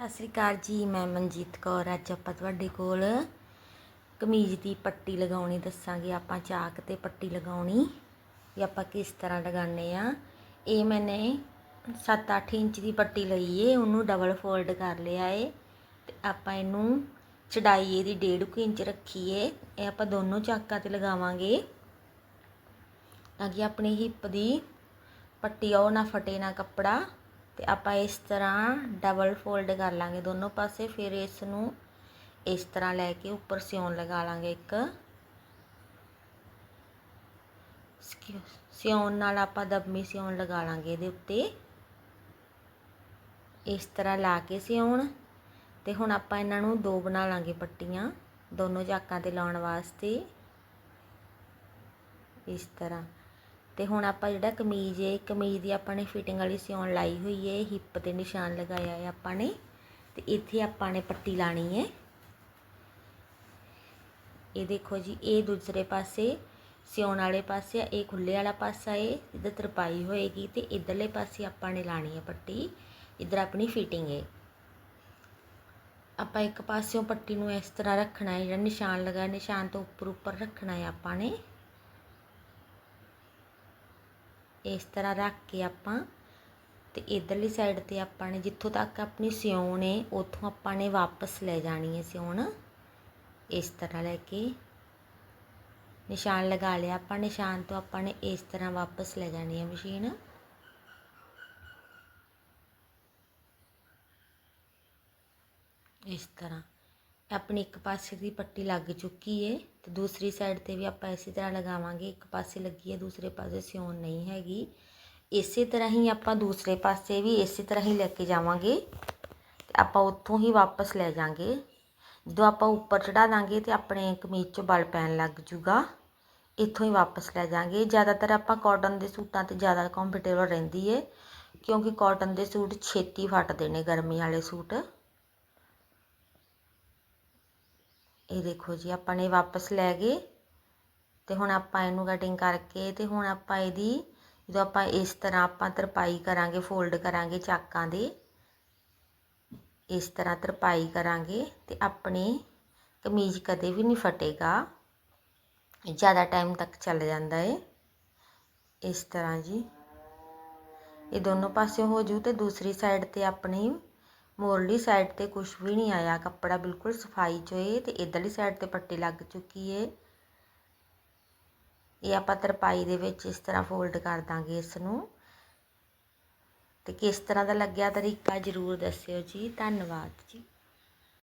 ਸਤਿ ਸ੍ਰੀ ਅਕਾਲ ਜੀ, ਮੈਂ ਮਨਜੀਤ ਕੌਰ, ਅੱਜ ਆਪਾਂ ਤੁਹਾਡੇ ਕੋਲ ਕਮੀਜ਼ ਦੀ ਪੱਟੀ ਲਗਾਉਣੀ ਦੱਸਾਂਗੇ। ਆਪਾਂ ਚਾਕ ਤੇ ਪੱਟੀ ਲਗਾਉਣੀ ਵੀ ਆਪਾਂ ਕਿਸ ਤਰ੍ਹਾਂ ਲਗਾਉਂਦੇ ਆ ਇਹ ਮੈਨੇ 7-8 ਇੰਚ ਦੀ ਪੱਟੀ ਲਈ ਏ, ਉਹਨੂੰ ਡਬਲ ਫੋਲਡ ਕਰ ਲਿਆ ਏ ਤੇ ਆਪਾਂ ਇਹਨੂੰ ਚੜਾਈ ਇਹਦੀ 1.5 ਇੰਚ ਰੱਖੀ ਏ। ਇਹ ਆਪਾਂ ਦੋਨੋਂ ਚਾਕਾਂ ਤੇ ਲਗਾਵਾਂਗੇ ਤਾਂ ਕਿ ਆਪਣੀ ਹਿੱਪ ਦੀ ਪੱਟੀ ਉਹ ਨਾ ਫਟੇ ਨਾ ਕੱਪੜਾ। ਤੇ ਆਪਾਂ ਇਸ ਤਰ੍ਹਾਂ ਡਬਲ ਫੋਲਡ ਕਰ ਲਾਂਗੇ ਦੋਨੋਂ ਪਾਸੇ, ਫਿਰ ਇਸ ਨੂੰ ਇਸ ਤਰ੍ਹਾਂ ਲੈ ਕੇ ਉੱਪਰ ਸਿਉਣ ਲਗਾ ਲਾਂਗੇ ਇੱਕ। ਸਿਉ- ਸਿਉਣ ਨਾਲ ਆਪਾਂ ਦਬਮੀ ਸਿਉਣ ਲਗਾ ਲਾਂਗੇ ਇਹਦੇ ਉੱਤੇ। ਇਸ ਤਰ੍ਹਾਂ ਲਾ ਕੇ ਸਿਉਣ ਤੇ ਹੁਣ ਆਪਾਂ ਇਹਨਾਂ ਨੂੰ ਦੋ ਬਣਾ ਲਾਂਗੇ ਪੱਟੀਆਂ, ਦੋਨੋਂ ਚਾਕਾਂ ਤੇ ਲਾਉਣ ਵਾਸਤੇ। ਇਸ ਤਰ੍ਹਾਂ। ਤੇ ਹੁਣ ਆਪਾਂ ਜਿਹੜਾ ਕਮੀਜ਼ ਹੈ ਕਮੀਜ਼ ਦੀ ਆਪਾਂ ਨੇ ਫਿਟਿੰਗ ਵਾਲੀ ਸਿਉਣ ਲਾਈ ਹੋਈ ਹੈ ਹਿੱਪ ਤੇ ਨਿਸ਼ਾਨ ਲਗਾਇਆ ਹੈ ਆਪਾਂ ਨੇ ਤੇ ਇੱਥੇ ਆਪਾਂ ਨੇ ਪੱਟੀ ਲਾਣੀ ਹੈ ਇਹ ਦੇਖੋ ਜੀ ਇਹ ਦੂਸਰੇ ਪਾਸੇ ਸਿਉਣ ਵਾਲੇ ਪਾਸੇ ਆ, ਇਹ ਖੁੱਲੇ ਵਾਲਾ ਪਾਸਾ ਏ ਇੱਧਰ ਤਰਪਾਈ ਹੋਏਗੀ ਤੇ ਇਧਰਲੇ ਪਾਸੇ ਆਪਾਂ ਨੇ ਲਾਣੀ ਹੈ ਪੱਟੀ ਇੱਧਰ ਆਪਣੀ ਫਿਟਿੰਗ ਏ। ਆਪਾਂ ਇੱਕ ਪਾਸਿਓਂ ਪੱਟੀ ਨੂੰ ਇਸ ਤਰ੍ਹਾਂ ਰੱਖਣਾ ਹੈ ਜਿਹੜਾ ਨਿਸ਼ਾਨ ਲਗਾਇਆ ਨਿਸ਼ਾਨ ਤੋਂ ਉੱਪਰ ਉੱਪਰ ਰੱਖਣਾ ਹੈ ਆਪਾਂ ਨੇ। ਇਸ ਤਰ੍ਹਾਂ ਰੱਖ ਕੇ ਆਪਾਂ ਅਤੇ ਇੱਧਰਲੀ ਸਾਈਡ ਤੇ ਆਪਾਂ ਨੇ ਜਿੱਥੋਂ ਤੱਕ ਆਪਣੀ ਸਿਉਣ ਹੈ ਉੱਥੋਂ ਆਪਾਂ ਨੇ ਵਾਪਸ ਲੈ ਜਾਣੀ ਹੈ ਸਿਉਣ। ਇਸ ਤਰ੍ਹਾਂ ਲੈ ਕੇ ਨਿਸ਼ਾਨ ਲਗਾ ਲਿਆ ਆਪਾਂ, ਨਿਸ਼ਾਨ ਤੋਂ ਆਪਾਂ ਨੇ ਇਸ ਤਰ੍ਹਾਂ ਵਾਪਸ ਲੈ ਜਾਣੀ ਹੈ ਮਸ਼ੀਨ। ਇਸ ਤਰ੍ਹਾਂ। ਆਪਣੀ ਇੱਕ ਪਾਸੇ ਦੀ ਪੱਟੀ ਲੱਗ ਚੁੱਕੀ ਏ ਤੇ ਦੂਸਰੀ ਸਾਈਡ ਤੇ ਵੀ ਆਪਾਂ ਇਸੇ ਤਰ੍ਹਾਂ ਲਗਾਵਾਂਗੇ ਇੱਕ ਪਾਸੇ ਲੱਗੀ ਹੈ ਦੂਸਰੇ ਪਾਸੇ ਸਿਉਣ ਨਹੀਂ ਹੈਗੀ ਇਸੇ ਤਰ੍ਹਾਂ ਹੀ ਆਪਾਂ ਦੂਸਰੇ ਪਾਸੇ ਵੀ ਇਸੇ ਤਰ੍ਹਾਂ ਹੀ ਲੈ ਕੇ ਜਾਵਾਂਗੇ ਤੇ ਆਪਾਂ ਉੱਥੋਂ ਹੀ ਵਾਪਸ ਲੈ ਜਾਾਂਗੇ ਜਦੋਂ ਆਪਾਂ ਉੱਪਰ ਚੜਾ ਦਾਂਗੇ ਤੇ ਆਪਣੇ ਕਮੀਜ਼ 'ਚੋਂ ਬਲ ਪੈਣ ਲੱਗ ਜੂਗਾ ਇੱਥੋਂ ਹੀ ਵਾਪਸ ਲੈ ਜਾਾਂਗੇ ਜ਼ਿਆਦਾਤਰ ਆਪਾਂ ਕਾਟਨ ਦੇ ਸੂਟਾਂ ਤੇ ਜ਼ਿਆਦਾ ਕੰਫਰਟੇਬਲ ਰਹਿੰਦੀ ਏ ਕਿਉਂਕਿ ਕਾਟਨ ਦੇ ਸੂਟ ਛੇਤੀ ਫਟਦੇ ਨੇ ਗਰਮੀ ਵਾਲੇ ਸੂਟ ਇਹ ਦੇਖੋ ਜੀ, ਆਪਾਂ ਨੇ ਵਾਪਸ ਲੈ ਗਏ ਤੇ ਹੁਣ ਆਪਾਂ ਇਹਨੂੰ ਕਟਿੰਗ ਕਰਕੇ ਤੇ ਹੁਣ ਆਪਾਂ ਇਹਦੀ, ਜਦੋਂ ਆਪਾਂ ਇਸ ਤਰ੍ਹਾਂ ਆਪਾਂ ਤਰਪਾਈ ਕਰਾਂਗੇ ਫੋਲਡ ਕਰਾਂਗੇ ਚਾਕਾਂ ਦੇ, ਇਸ ਤਰ੍ਹਾਂ ਤਰਪਾਈ ਕਰਾਂਗੇ ਤੇ ਆਪਣੀ ਕਮੀਜ਼ ਕਦੇ ਵੀ ਨਹੀਂ ਫਟੇਗਾ। ਜ਼ਿਆਦਾ ਟਾਈਮ ਤੱਕ ਚੱਲ ਜਾਂਦਾ ਹੈ ਇਸ ਤਰ੍ਹਾਂ ਜੀ। ਇਹ ਦੋਨੋਂ ਪਾਸੇ ਹੋ ਜੂ ਤੇ ਦੂਸਰੀ ਸਾਈਡ ਤੇ ਆਪਣੀ ਮੋਰਲੀ ਸਾਈਡ ਤੇ ਕੁਝ ਵੀ ਨਹੀਂ ਆਇਆ। ਕੱਪੜਾ ਬਿਲਕੁਲ ਸਫ਼ਾਈ ਚ ਏ ਤੇ ਇਧਰਲੀ ਸਾਈਡ ਤੇ ਪੱਟੀ ਲੱਗ ਚੁੱਕੀ ਹੈ ਇਹ ਆਪਾਂ ਤਰਪਾਈ ਦੇ ਵਿੱਚ ਇਸ ਤਰ੍ਹਾਂ ਫੋਲਡ ਕਰ ਦਾਂਗੇ ਇਸ ਨੂੰ ਤੇ ਕਿਸ ਤਰ੍ਹਾਂ ਦਾ ਲੱਗਿਆ ਤਰੀਕਾ ਜਰੂਰ ਦੱਸਿਓ ਜੀ। ਧੰਨਵਾਦ ਜੀ।